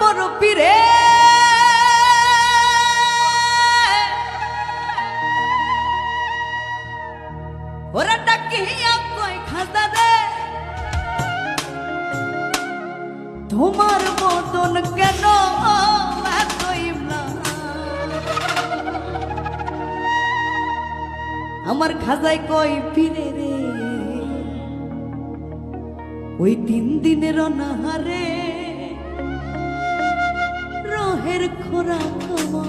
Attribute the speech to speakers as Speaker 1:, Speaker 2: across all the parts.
Speaker 1: বড় পীরে ওরা ডাকিয়া কয়, খাজা রে, তোমার মতন কেন? আমার খাজায় কয়, ফিরে রে, ওই তিন দিনের অনাহারে mujer corazón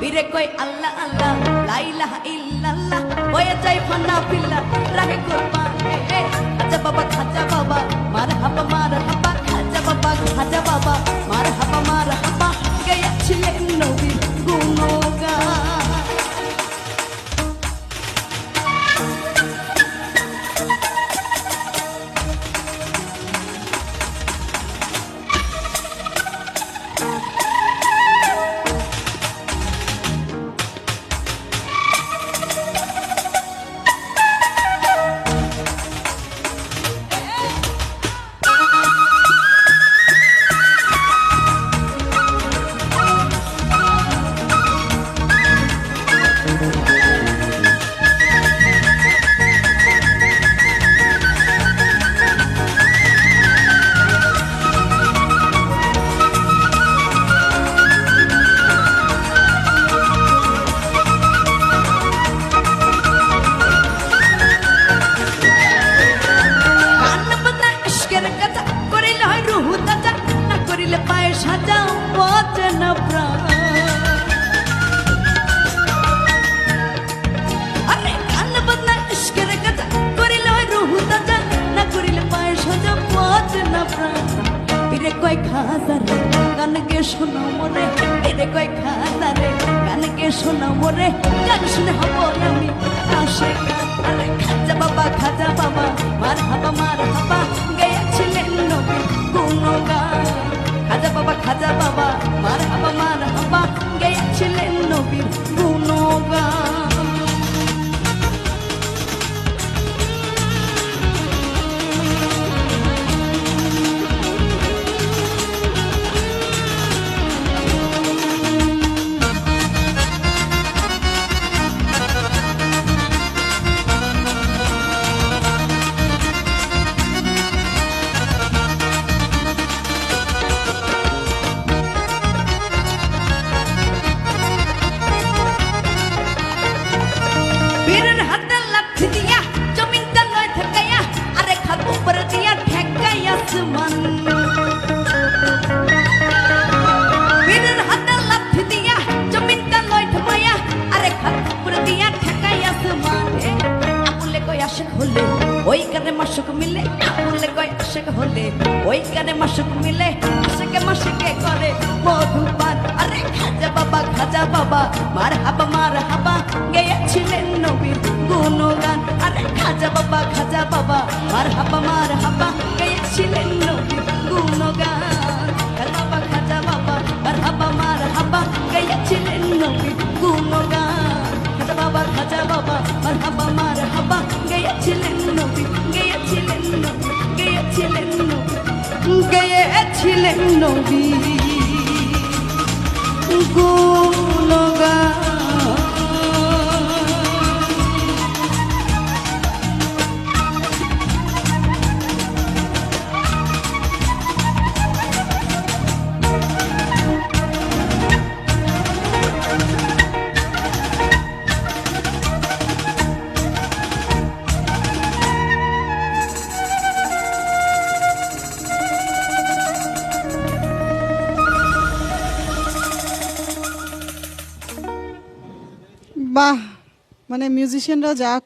Speaker 1: বীরে কই আল্লাহ আল্লাহ লাইলাহা ইল্লাল্লাহ। হয়ে যাই ফানা পিল্লা রাহে কুরবান খাজা বাবা, খাজা কয় খাজা রে, গান গে শোনো মরে বীরে কয় খাজা রে, গান গে শোনো মরে গান শুনে হব আমি, আসে আরে, খাজা বাবা খাজা বাবা, মার হাবা, মার আশেক হলে ওই কানে মাসুক মিলে আশেকে মাসুকে করে মধুপান। আরে খাজা বাবা খাজা বাবা, মার হাবা মার হাবা, গেয়েছিলেন নবীর গুণগান। আরে খাজা বাবা খাজা বাবা, মার হাবা মার হাবা গেয়েছিলেন নবী। গুণগান
Speaker 2: বাহ মানে মিউজিশিয়ানরা যা